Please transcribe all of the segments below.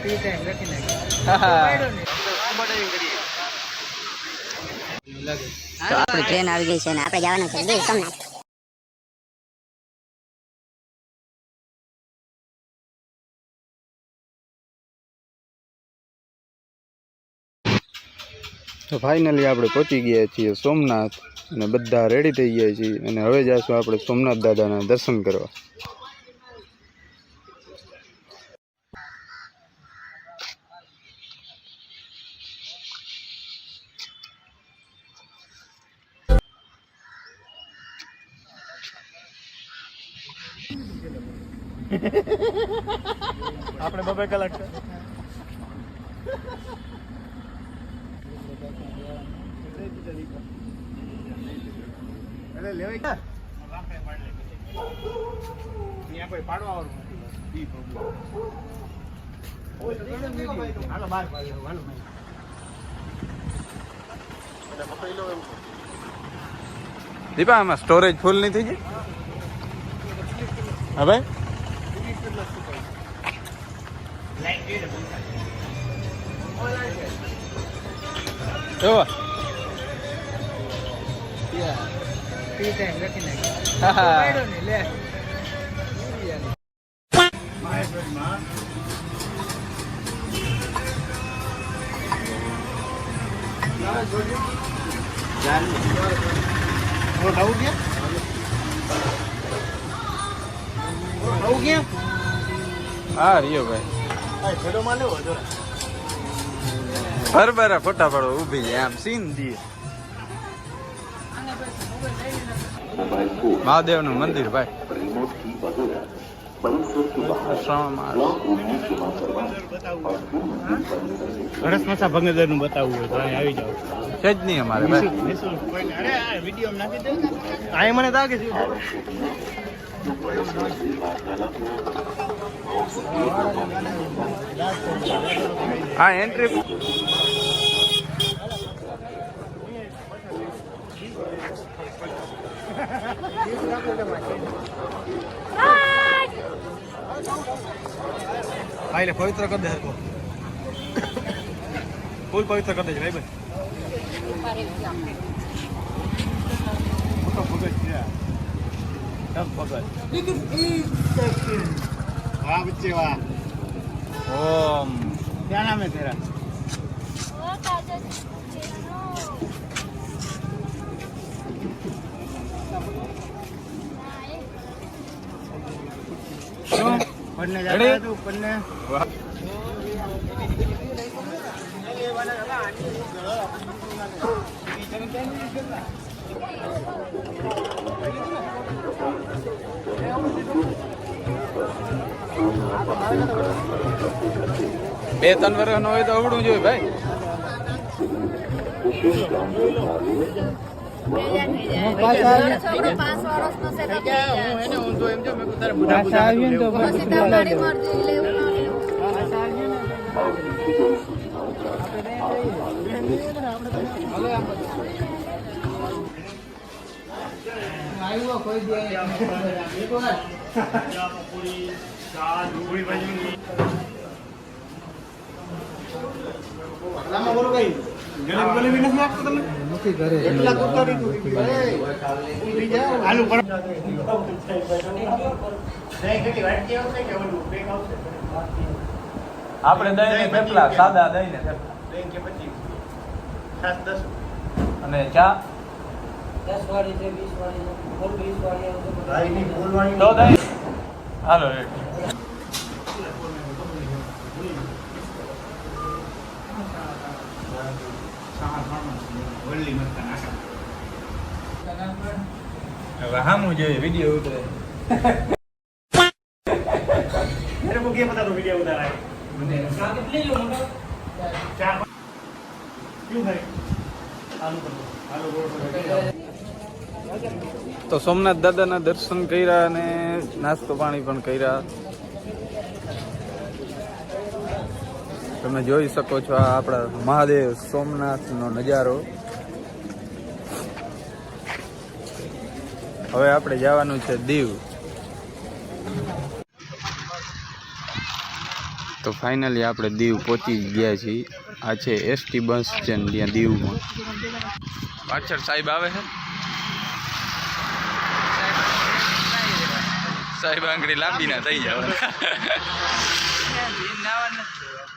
Time લખી આપણી train આવી ગઈ છે ને આપણે જવાનું છે. તો ફાઇનલી આપણે પહોંચી ગયા છીએ સોમનાથ અને બધા રેડી થઈ ગયા છીએ અને હવે જઈશું આપણે સોમનાથ દાદાના દર્શન કરવા. આપણે બબે કલાક અરે લેવાય ક્યાં અહીંયા કોઈ પાડવા વાળું ઈ પ્રભુ હાલો બાર પાડ્યો હાલો દીપા આમાં સ્ટોરેજ ફૂલ નહીં થઈ જાય હવે જો ટી ટાઈમ લખી નાખ્યો પાડ્યો ને લે હા રિયો ભાઈ બરાબર ફોટા પાડો ઊભી છે આમ સીન દીએ મહાદેવનું મંદિર ભાઈ. ગણેશ મસા ભંગેદરનું બતાવવું હોય આવી જાવ છે જ નહીં અમારે ભાઈ. દે મને લાગે છે. હા એન્ટ્રી હા એટલે પવિત્ર કરી દે હરકો ફૂલ પવિત્ર કરી દેજે ભાઈ વાહ બચ્ચે વાહ ઓમ क्या नाम है तेरा पढ़ने जाता है तू पढ़ने બે ત્રણ વર્ષ હોય તો અવડું જોઈએ ભાઈ. બોલો કઈ નથી ઘરે આપણે દહીં ને થેપલા સાદા દહીં ને અને ચા? તો દહીં. હાલો રેડી વાહામું જોઈએ વીડિયો ઉતરે. તો વીડિયો ઉતારા મને તો સોમનાથ દાદાના દર્શન કર્યા અને નાસ્તો પાણી પણ કર્યા. તમે જોઈ શકો છો આ આપણા મહાદેવ સોમનાથનો નજારો. હવે આપણે જવાનું છે દીવ. તો ફાઇનલી આપણે દીવ પહોંચી ગયા છીએ. આ છે એસટી બસ સ્ટેન્ડ ત્યાં દીવમાં. પાછળ સાહેબ આવે છે? સાહેબ આંગળી લાંબી ના થઈ જાવ.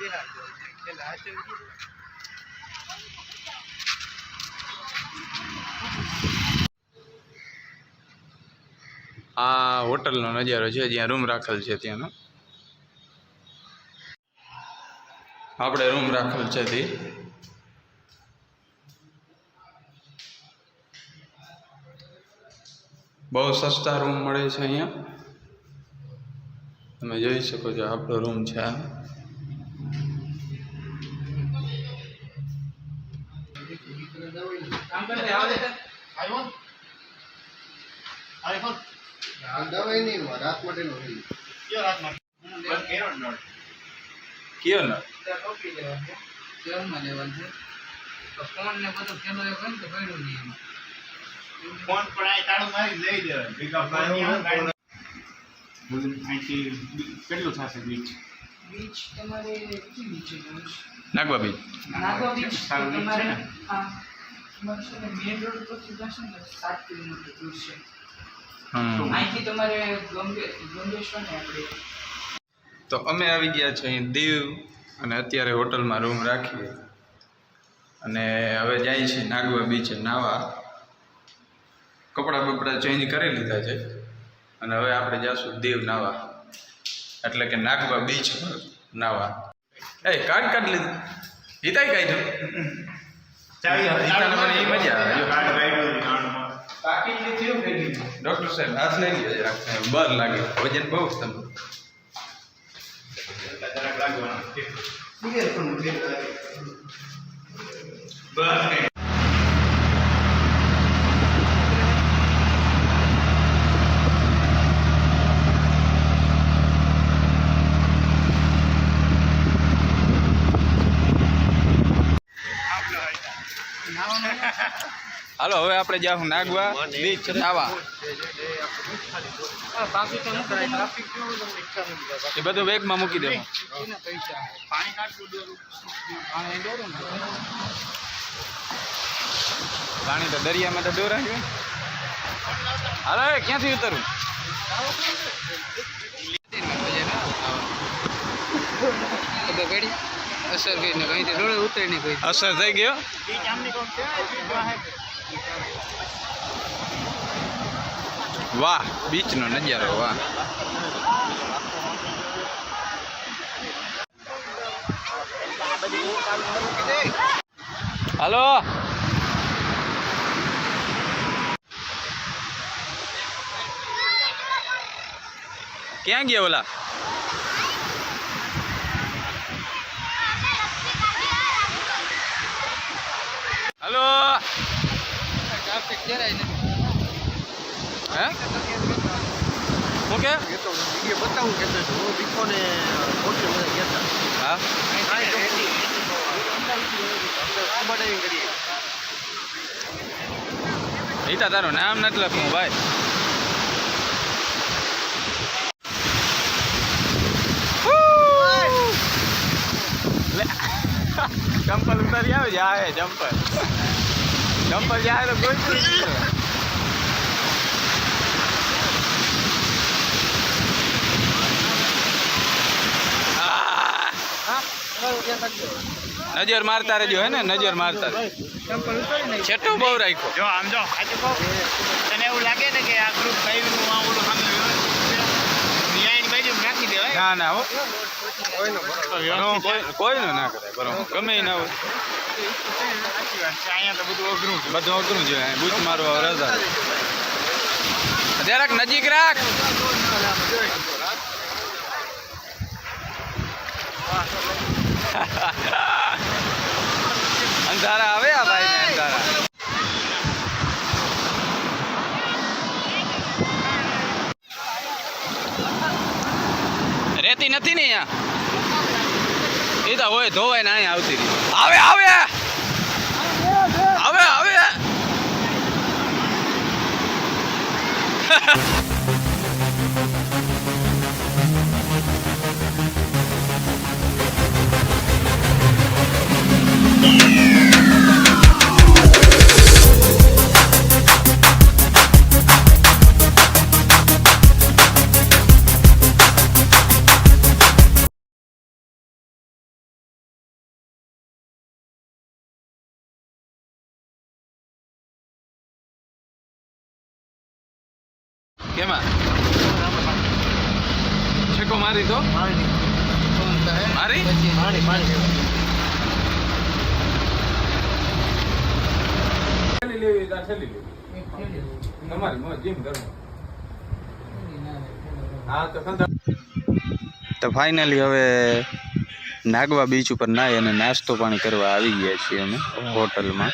આ હોટલનો નજારો છે, જ્યાં રૂમ રાખેલ છે ત્યાંનો. આપણે રૂમ રાખેલ છે તે બહુ સસ્તા રૂમ મળે છે અહીંયા. તમે જોઈ શકો છો, આપણો રૂમ છે આ. દવાઈ નહીં રાત માટેનો હોય. કયો રાત માટે? બંધ કર્યો ને નળ. કયો ને ફોન પણ આ તાળું મારી લઈ દેવાય. ભેગા પાણી બધું અહીંથી કેટલું થશે બીચ? બીચ તમારે કેટલી બીચ છે? તમારે? નાગવા બીચ. નાગવા બીચ તો સારું બીચ તમારે હા. તમારે છે ને મેઇન રોડ પરથી જશો ને સાત કિલોમીટર દૂર છે. હમ. અહીંથી તમારે ગંગેશ્વર ને આપણે તો અમે આવી ગયા છે અહીં દીવ અને અત્યારે હોટલમાં રૂમ રાખીએ. અને હવે જાય છે નાગવા બીચે નાવા. કપડાં બપડા ચેન્જ કરી લીધા છે. અને હવે આપણે જાશું દીવ નાવા. એટલે કે નાગવા બીચ નાવા. એ કાઢ કાઢ લીધું. હિતાય કાઢ્યું. હિતાને મને એ મજા આવે જો. ગાડી રાઈડ હતી નાળમાં. બાકી જે થયું ભેગી ડૉક્ટર સાહેબ હાથ લઈ લ્યો જરાક બર લાગે વજન બહુ છે તમે જરાક લાગવાનું. બિગેર પણ ઉઠી લાગે. બસ હાલો હવે આપણે જાઉં નાગવા. બીચ નાવા એ બધું વેગમાં મૂકી દેવું. પાણી તો દરિયામાં તો દોરાય હાલો ક્યાંથી નહીં અસર થઈ ગયો? છે બીચ નો વાહ નજારો વાહ. હલો. ક્યાં ગયા ઓલા? હલો. હે? શું કે? એ તો વીડિયો બતાવું કે હું હા. તારું નામ નથી લખવું ભાઈ. ચંપલ ઉતારી આવે જાય ચંપલ. જાય તો કોઈ નજર મારતા રહેજો હે ને? નજર મારતા. છેટો બહુ રાખ્યો. જો આમ જો તને એવું લાગે ને કે આ ગ્રુપ કઈનું આ ઓલું સામે ન્યાયની બાજુ નાખી દેવાય ના ના હો. કોઈ કોઈનું ના કરે બરોબર ગમે ના હોય. બધું અઘરું છે. મારવા રજા જરાક નજીક રાખ. અંધારા આવે? નથી ને અહીંયા? એ તો હોય ધોવાય ને અહીંયા આવતી આવે આવે! કેમાં? છેકો મારી તો. મારી? મારી મારી તો ફાઇનલી હવે નાગવા બીચ ઉપર નાહી અને નાસ્તો પાણી કરવા આવી ગયા છીએ અમે હોટલમાં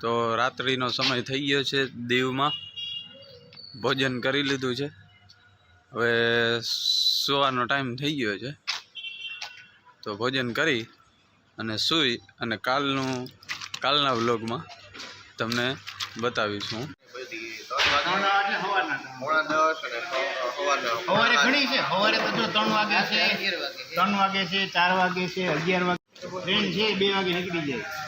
તો રાત્રિનો સમય થઈ ગયો છે દીવમાં. ભોજન કરી લીધું છે. હવે સુવાનો ટાઈમ થઈ ગયો છે. તો ભોજન કરી અને સૂઈ અને કાલનું, કાલના વ્લોગમાં તમને બતાવીશું સવારે ત્રણ ચાર વાગે છે, અગિયાર વાગે ટ્રેન છે, બે વાગે નીકળી જાય.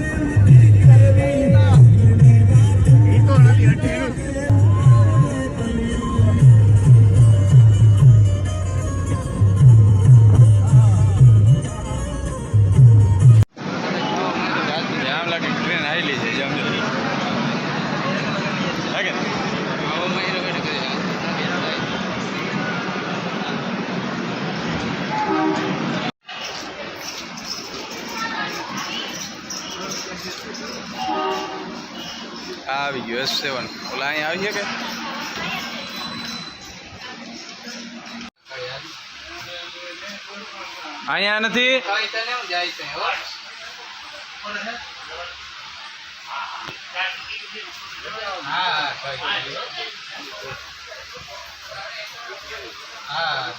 ને? આ આવી ગયો એસ સેવન. ઓલા અહીંયા આવી છે કે અહીંયા નથી? હા હા